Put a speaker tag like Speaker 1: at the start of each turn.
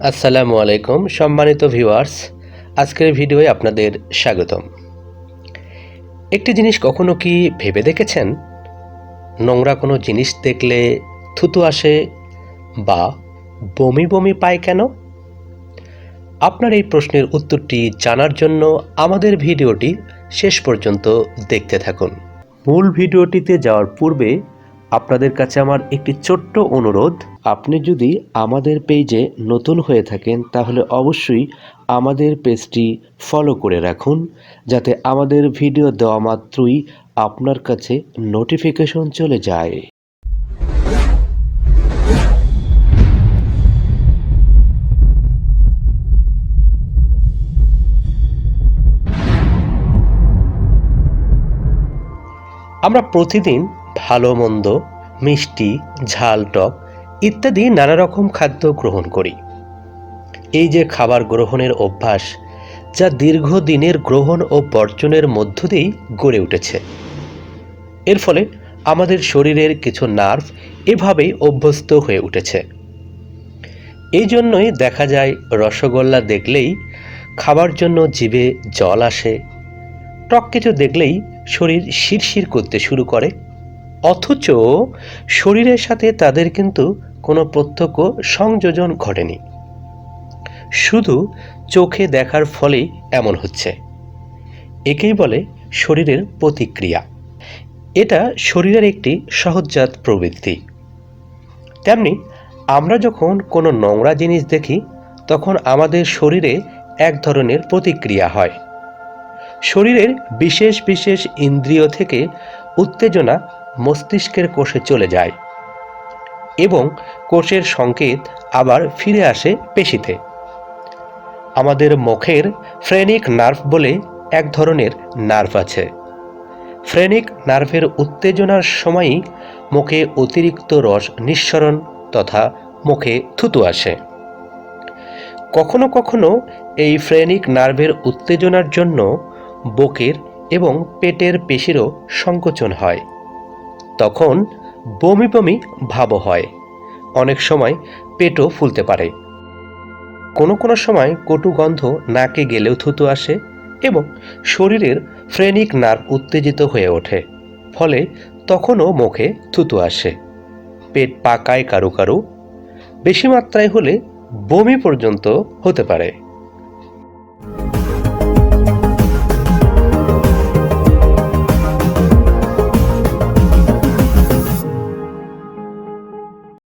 Speaker 1: আসসালামু আলাইকুম, সম্মানিত ভিউয়ার্স, আজকের ভিডিওয়ে আপনাদের স্বাগতম। একটি জিনিস কখনো কি ভেবে দেখেছেন? নোংরা কোনো জিনিস দেখলে থুতু আসে বা বমি বমি পায় কেন? আপনার এই প্রশ্নের উত্তরটি জানার জন্য আমাদের ভিডিওটি শেষ পর্যন্ত দেখতে থাকুন। মূল ভিডিওটিতে যাওয়ার পূর্বে আপনাদের কাছে আমার একটি ছোট্ট অনুরোধ। আপনি যদি আমাদের পেজে নতুন হয়ে থাকেন, তাহলে অবশ্যই আমাদের পেজটি ফলো করে রাখুন, যাতে আমাদের ভিডিও দেওয়া মাত্রই আপনার কাছে নোটিফিকেশন চলে যায়। আমরা প্রতিদিন ভালো মন্দ, মিষ্টি, ঝাল, টক ইত্যাদি নানা রকম খাদ্য গ্রহণ করি। এই যে খাবার গ্রহণের অভ্যাস, যা দীর্ঘদিনের গ্রহণ ও বর্জনের মধ্য দিয়েই গড়ে উঠেছে। এর ফলে আমাদের শরীরের কিছু নার্ভ এভাবেই অভ্যস্ত হয়ে উঠেছে। এই জন্যই দেখা যায়, রসগোল্লা দেখলেই খাবার জন্য জিভে জল আসে, টক কিছু দেখলেই শরীর শিরশির করতে শুরু করে। অথচ শরীরের সাথে তাদের কিন্তু কোনো প্রত্যক্ষ সংযোজন ঘটেনি। শুধু চোখে দেখার ফলেই এমন হচ্ছে। একেই বলে শরীরের প্রতিক্রিয়া। এটা শরীরের একটি সহজজাত প্রবৃত্তি। তেমনি আমরা যখন কোনো নোংরা জিনিস দেখি, তখন আমাদের শরীরে এক ধরনের প্রতিক্রিয়া হয়। শরীরের বিশেষ বিশেষ ইন্দ্রিয় থেকে উত্তেজনা মস্তিষ্কের কোষে চলে যায় এবং কোষের সংকেত আবার ফিরে আসে পেশিতে। আমাদের মুখের ফ্রেনিক নার্ভ বলে এক ধরনের নার্ভ আছে। ফ্রেনিক নার্ভের উত্তেজনার সময়ই মুখে অতিরিক্ত রস নিঃসরণ তথা মুখে থুতু আসে। কখনো কখনো এই ফ্রেনিক নার্ভের উত্তেজনার জন্য বুকের এবং পেটের পেশিরও সংকোচন হয়। তখন বমি বমি ভাবও হয়। অনেক সময় পেটও ফুলতে পারে। কোনো কোনো সময় কটু গন্ধ নাকে গেলেও থুতু আসে এবং শরীরের ফ্রেনিক নার্ভ উত্তেজিত হয়ে ওঠে, ফলে তখনও মুখে থুতু আসে। পেট পাকায় কারু কারু, বেশি মাত্রায় হলে বমি পর্যন্ত হতে পারে।